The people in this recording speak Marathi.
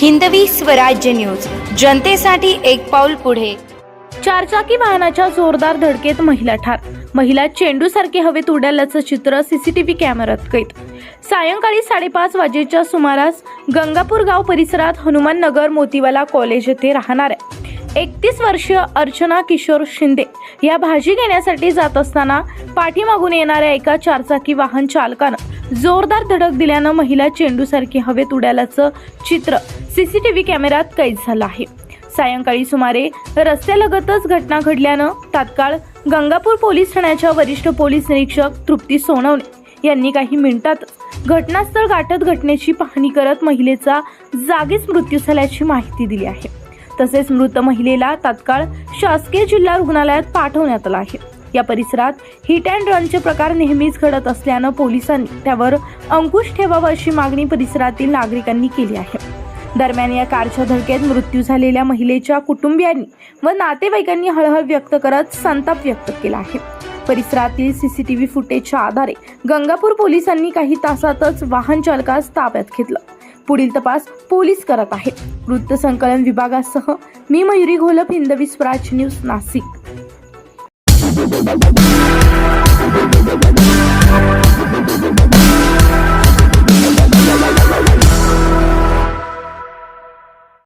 हिंदवी स्वराज्य न्यूज. जनतेसाठी एक पाऊल पुढे. चारचाकी वाहनाच्या जोरदार धडकेत महिला ठार. महिला चेंडूसारखे हवेत उडाल्याचं चित्र सीसीटीव्ही कॅमेऱ्यात कैद. सायंकाळी साडेपाच वाजेच्या सुमारास गंगापूर गाव परिसरात हनुमान नगर मोतीवाला कॉलेज येथे राहणाऱ्या एकतीस वर्षीय अर्चना किशोर शिंदे या भाजी घेण्यासाठी जात असताना पाठीमागून येणाऱ्या एका चारचाकी वाहन चालकानं जोरदार धडक दिल्यानं महिला चेंडूसारखी हवेत उडाल्याचं चित्र सीसीटीव्ही कॅमेऱ्यात कैद झालं आहे. सायंकाळी सुमारे रस्त्यालगतच घटना घडल्यानं तात्काळ गंगापूर पोलीस ठाण्याच्या वरिष्ठ पोलीस निरीक्षक तृप्ती सोनवणे यांनी काही मिनिटातच घटनास्थळ गाठत घटनेची पाहणी करत महिलेचा जागीच मृत्यू झाल्याची माहिती दिली आहे. तसेच मृत महिलेला तात्काळ शासकीय जिल्हा रुग्णालयात पाठवण्यात आलं आहे. या परिसरात हिट अँड रनचे प्रकार नेहमीच घडत असल्यानं पोलिसांनी त्यावर अंकुश ठेवावा अशी मागणी परिसरातील नागरिकांनी केली आहे. दरम्यान या कारच्या धडकेत मृत्यू झालेल्या महिलेच्या कुटुंबियांनी व नातेवाईकांनी हळहळ व्यक्त करत संताप व्यक्त केला आहे. परिसरातील सीसीटीव्ही फुटेजच्या आधारे गंगापूर पोलिसांनी काही तासातच वाहन चालकास ताब्यात घेतलं. पुढील तपास पोलीस करत आहेत. वृत्त संकलन विभागासह मी मयुरी घोलप हिंदवी स्वराज न्यूज नाशिक.